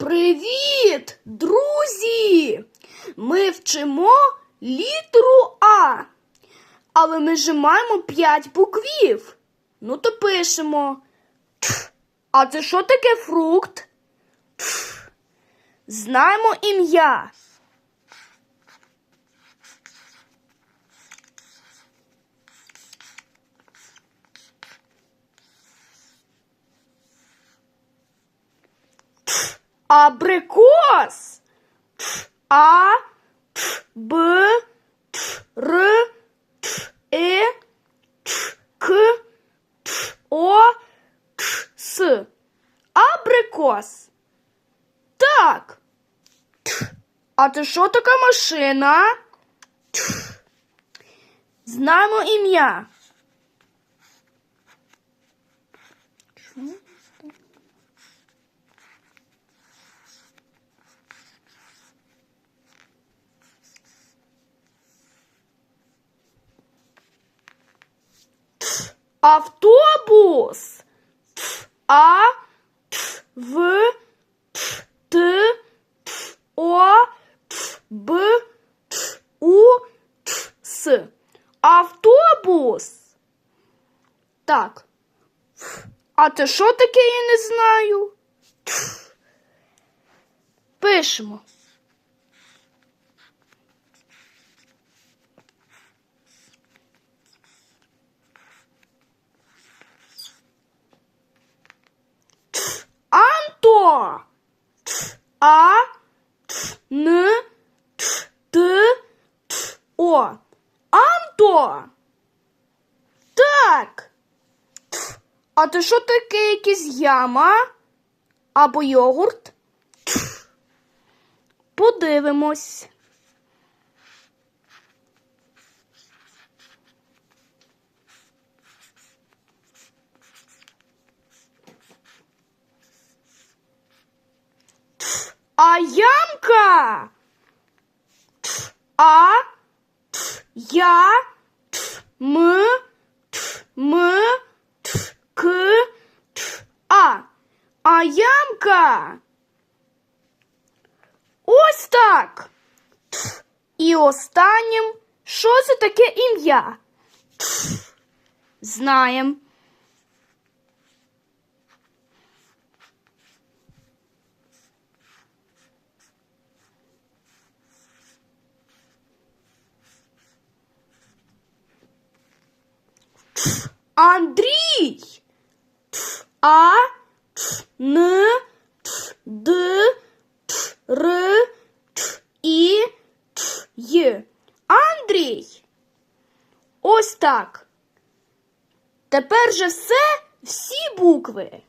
Привіт, друзі! Ми вчимо літеру А. Але ми ж маємо п'ять буквів. Ну, то пишемо. Тх. А це що таке фрукт? Знаємо ім'я. Абрикос. А, тф, Б, тф, Р, Е, К, О, тф, С. Абрикос. Так. Тф. А це що така машина? Тф. Знаємо ім'я. Автобус. Тф, А, тф, В, тф, Т, тф, О, тф, Б, тф, У, тф, С. Автобус. Так. А це що таке, я не знаю? Пишемо. Анто. Тф, А, тф, Н, т, Т, т, О. Анто. Так. А то що таке якісь яма? Або йогурт? Тф. Подивимось. А ямка. Тф, А, тф, я, тф, м, тф, м, тф, к, тф, а. А ямка. Ось так. Тф. І останнім, що це таке ім'я? Тф. Знаєм. Андрій. Т, А, Н, т, Д, тф, Р, тф, І, тф, Й. Андрій. Ось так. Тепер же все, всі букви.